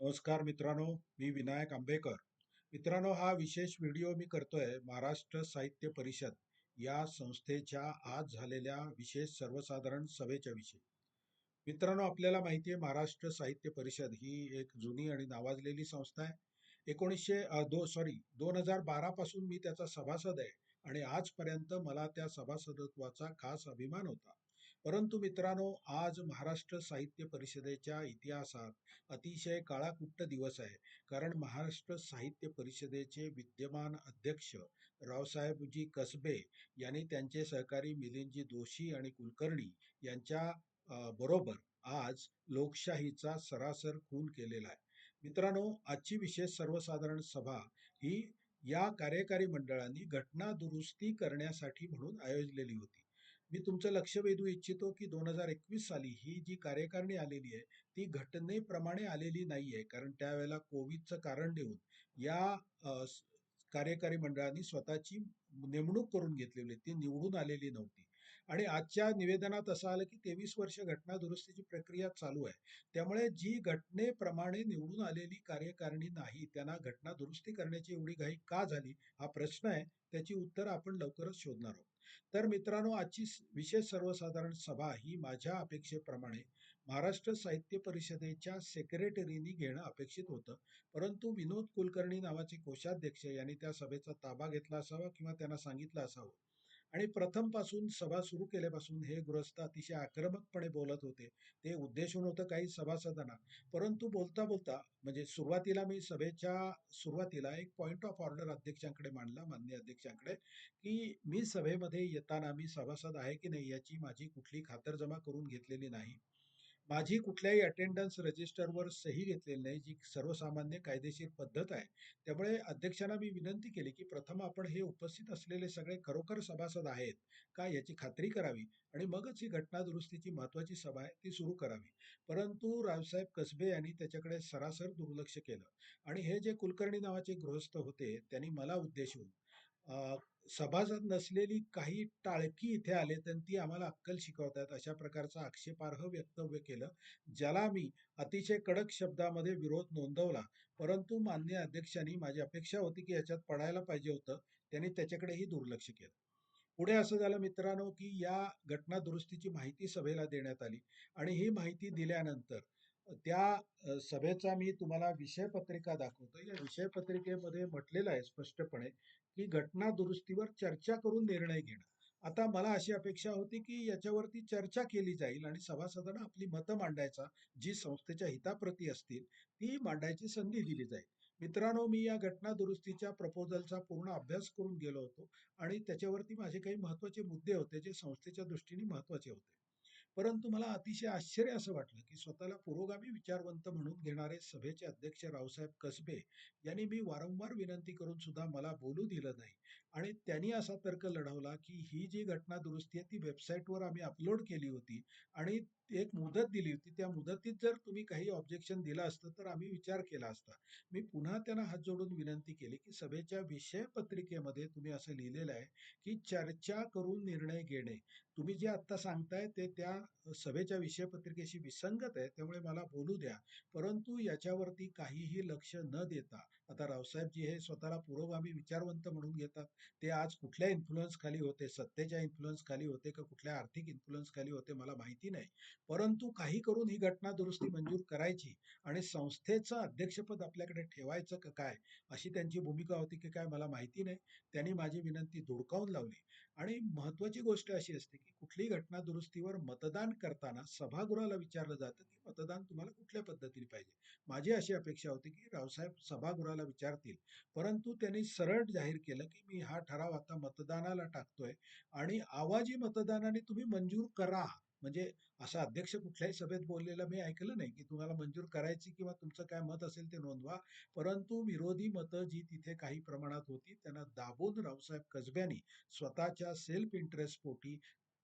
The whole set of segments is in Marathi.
नमस्कार मित्रांनो मी विनायक आंबेकर. मित्रांनो हा विशेष व्हिडिओ मी करतोय महाराष्ट्र साहित्य परिषद या संस्थेच्या आज झालेल्या विशेष सर्वसाधारण सभेच्या विषयी. मित्रांनो आपल्याला माहिती आहे महाराष्ट्र साहित्य परिषद ही एक जुनी आणि नावाजलेली संस्था आहे. एकोणीसशे दो सॉरी दोन हजार बारापासून मी त्याचा सभासद आहे आणि आजपर्यंत मला त्या सभासदत्वाचा खास अभिमान होता. परंतु मित्रांनो आज महाराष्ट्र साहित्य परिषदेच्या इतिहासात अतिशय काळाकुट्ट दिवस आहे. कारण महाराष्ट्र साहित्य परिषदेचे विद्यमान अध्यक्ष रावसाहेबजी कसबे यांनी त्यांचे सहकारी मिलिंदजी दोशी आणि कुलकर्णी यांच्या बरोबर आज लोकशाहीचा सरासर खून केलेला आहे. मित्रांनो आजची विशेष सर्वसाधारण सभा ही या कार्यकारी मंडळांनी घटना दुरुस्ती करण्यासाठी म्हणून आयोजलेली होती. मी तुमचं लक्ष वेधू इच्छितो की दोन हजार एकवीस साली ही जी कार्यकारिणी आलेली आहे ती घटनेप्रमाणे आलेली नाही आहे कारण त्यावेळेला कोविडचं कारण देऊन या कार्यकारी मंडळाने स्वतःची नेमणूक करून घेतलेली ती निवडून आलेली नव्हती. आणि आजच्या निवेदनात असं आलं की तेवीस वर्ष घटना दुरुस्तीची प्रक्रिया चालू आहे. त्यामुळे जी घटनेप्रमाणे निवडून आलेली कार्यकारिणी नाही त्यांना घटना दुरुस्ती करण्याची एवढी घाई का झाली हा प्रश्न आहे. त्याची उत्तर आपण लवकरच शोधणार आहोत. तर मित्रांनो आजची विशेष सर्वसाधारण सभा ही माझ्या अपेक्षेप्रमाणे महाराष्ट्र साहित्य परिषदेच्या सेक्रेटरीनी घेणं अपेक्षित होतं. परंतु विनोद कुलकर्णी नावाचे कोषाध्यक्ष यांनी त्या सभेचा ताबा घेतला असावा किंवा त्यांना सांगितलं असावं. आणि प्रथमपासून सभा सुरू केल्यापासून हे गृहस्थ अतिशय आक्रमकपणे बोलत होते. ते उद्देशून होतं काही सभासदांना. परंतु बोलता बोलता म्हणजे सुरुवातीला मी सभेच्या सुरुवातीला एक पॉईंट ऑफ ऑर्डर अध्यक्षांकडे मांडला माननीय अध्यक्षांकडे की मी सभेमध्ये येताना मी सभासद आहे की नाही याची माझी कुठली खातरजमा करून घेतलेली नाही. माझी कुठल्याही अटेंडन्स रजिस्टरवर सही घेतलेली नाही जी सर्वसामान्य कायदेशीर पद्धत आहे त्यामुळे अध्यक्षांना मी विनंती केली की प्रथम आपण हे उपस्थित असलेले सगळे खरोखर सभासद आहेत का याची खात्री करावी आणि मगच ही घटना दुरुस्तीची महत्त्वाची सभा आहे ती सुरू करावी. परंतु रावसाहेब कसबे यांनी त्याच्याकडे सरासर दुर्लक्ष केलं आणि हे जे कुलकर्णी नावाचे गृहस्थ होते त्यांनी मला उद्देशून अ, सभासद नसलेली काही टाळकी इथे आले तर ती आम्हाला अक्कल शिकवतात अशा प्रकारचं आक्षेपार्ह वक्तव्य केलं ज्याला मी अतिशय कडक शब्दामध्ये विरोध नोंदवला. परंतु मान्य अध्यक्षांनी माझी अपेक्षा होती की याच्यात पडायला पाहिजे होतं. त्यांनी त्याच्याकडेही दुर्लक्ष केलं. पुढे असं झालं मित्रांनो की या घटना दुरुस्तीची माहिती सभेला देण्यात आली आणि ही माहिती दिल्यानंतर त्या सभेचा मी तुम्हाला विषयपत्रिका दाखवतो या विषयपत्रिकेमध्ये म्हटलेलं आहे स्पष्टपणे की घटना दुरुस्तीवर चर्चा करून निर्णय घेणं. आता मला अशी अपेक्षा होती की याच्यावरती चर्चा केली जाईल आणि सभासदांना आपली मतं मांडायचा जी संस्थेच्या हिताप्रती असतील ती मांडायची संधी दिली जाईल. मित्रांनो मी या घटना दुरुस्तीच्या प्रपोजलचा पूर्ण अभ्यास करून गेलो होतो आणि त्याच्यावरती माझे काही महत्त्वाचे मुद्दे होते जे संस्थेच्या दृष्टीने महत्त्वाचे होते. परंतु मला अतिशय आश्चर्य असं वाटलं की स्वतःला पुरोगामी विचारवंत म्हणून घेणारे सभेचे अध्यक्ष रावसाहेब कसबे यांनी मी वारंवार विनंती करून सुद्धा मला बोलू दिलं नाही. आणि त्यांनी असा तर्क लढवला की ही जी घटना दुरुस्ती आहे ती वेबसाईटवर आम्ही अपलोड केली होती आणि एक मुदत दिली होती. त्या मुदतीत जर तुम्ही काही ऑब्जेक्शन दिलं असतं तर आम्ही विचार केला असता. मी पुन्हा त्यांना हात जोडून विनंती केली की सभेच्या विषय पत्रिकेमध्ये तुम्ही असं लिहिलेलं आहे की चर्चा करून निर्णय घेणे. तुम्ही जे आत्ता सांगताय ते त्या सभेच्या विषयपत्रिकेशी विसंगत आहे त्यामुळे मला बोलू द्या. परंतु याच्यावरती काहीही लक्ष न देता आता रावसाहेबजी हे स्वतःला पुरोगामी विचारवंत म्हणून घेतात. ते आज कुठल्या इन्फ्लुअन्स खाली होते? सत्तेच्या इन्फ्लुअन्स खाली होते का कुठल्या आर्थिक इन्फ्लुअन्स खाली होते मला माहिती नाही. परंतु काही करून ही घटना दुरुस्ती मंजूर करायची आणि संस्थेचं अध्यक्षपद आपल्याकडे ठेवायचं का काय? अशी त्यांची भूमिका होती की काय मला माहिती नाही. त्यांनी माझी विनंती धुडकावून लावली. आणि महत्वाची गोष्ट अशी असते की कुठलीही घटना दुरुस्तीवर मतदान करताना सभागृहाला विचारलं जातं की मतदान तुम्हाला कुठल्या पद्धतीने पाहिजे? माझी अशी अपेक्षा होती की रावसाहेब सभागृहाला विचारतील. परंतु त्यांनी सरळ जाहीर केलं की मी हा ठराव आता मतदानाला टाकतोय आणि आवाजी मतदानाने तुम्ही मंजूर करा. म्हणजे असा अध्यक्ष कुठल्याही सभेत बोललेला मी ऐकलं नाही की तुम्हाला मंजूर करायची किंवा तुमचं काय मत असेल ते नोंदवा. परंतु विरोधी मतं जी तिथे काही प्रमाणात होती त्यांना दाबून रावसाहेब कसब्यांनी स्वतःच्या सेल्फ इंटरेस्ट पोटी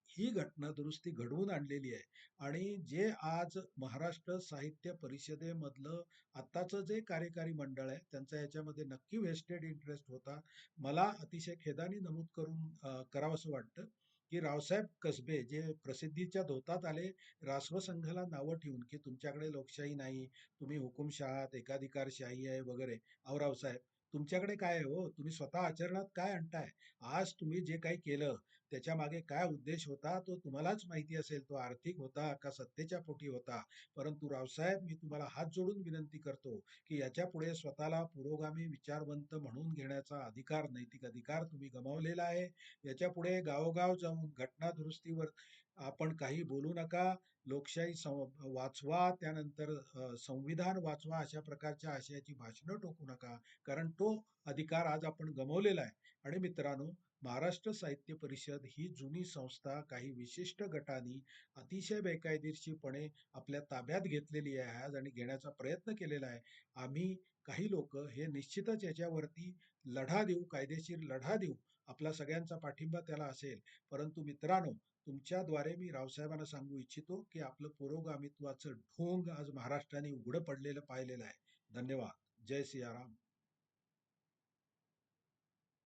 ही घटना दुरुस्ती घडवून आणलेली आहे. आणि जे आज महाराष्ट्र साहित्य परिषदेमधलं आत्ताचं जे कार्यकारी मंडळ आहे त्यांचा याच्यामध्ये नक्की वेस्टेड इंटरेस्ट होता. मला अतिशय खेदाने नमूद करून करावंसं वाटतं की रावसाहेब कसबे जे प्रसिद्धीच्या धोतात आले रासव संघाला नावं ठेवून की तुमच्याकडे लोकशाही नाही तुम्ही हुकुमशाहात एकाधिकारशाही आहे वगैरे. अहो रावसाहेब तुमच्याकडे काय आहे हो? तुम्ही स्वतः आचरणात काय आणताय? आज तुम्ही जे काही केलं त्याच्यामागे काय उद्देश होता तो तुम्हालाच माहिती असेल तो आर्थिक होता का सत्तेच्या पोटी होता. परंतु रावसाहेब मी तुम्हाला हात जोडून विनंती करतो की याच्यापुढे स्वतःला पुरोगामी विचारवंत म्हणून घेण्याचा अधिकार नैतिक अधिकार तुम्ही गमावलेला आहे. याच्यापुढे गावोगाव जाऊन घटना दुरुस्तीवर आपण काही बोलू नका. लोकशाही वाचवा त्यानंतर संविधान वाचवा अशा प्रकारच्या आशयाची भाषणं टोकू नका. कारण तो अधिकार आज आपण गमावलेला आहे. आणि मित्रांनो महाराष्ट्र साहित्य परिषद ही जुनी संस्था काही विशिष्ट गटांनी अतिशय बेकायदेशीरपणे आपल्या ताब्यात घेतलेली आहे आज आणि घेण्याचा प्रयत्न केलेला आहे. आम्ही काही लोक हे निश्चितच याच्यावरती लढा देऊ कायदेशीर लढा देऊ आपला सगळ्यांचा पाठिंबा त्याला असेल. परंतु मित्रांनो तुमच्याद्वारे मी रावसाहेबांना सांगू इच्छितो की आपलं पुरोगामित्वाचं ढोंग आज महाराष्ट्राने उघडं पडलेलं पाहिलेलं आहे. धन्यवाद. जय सियाराम.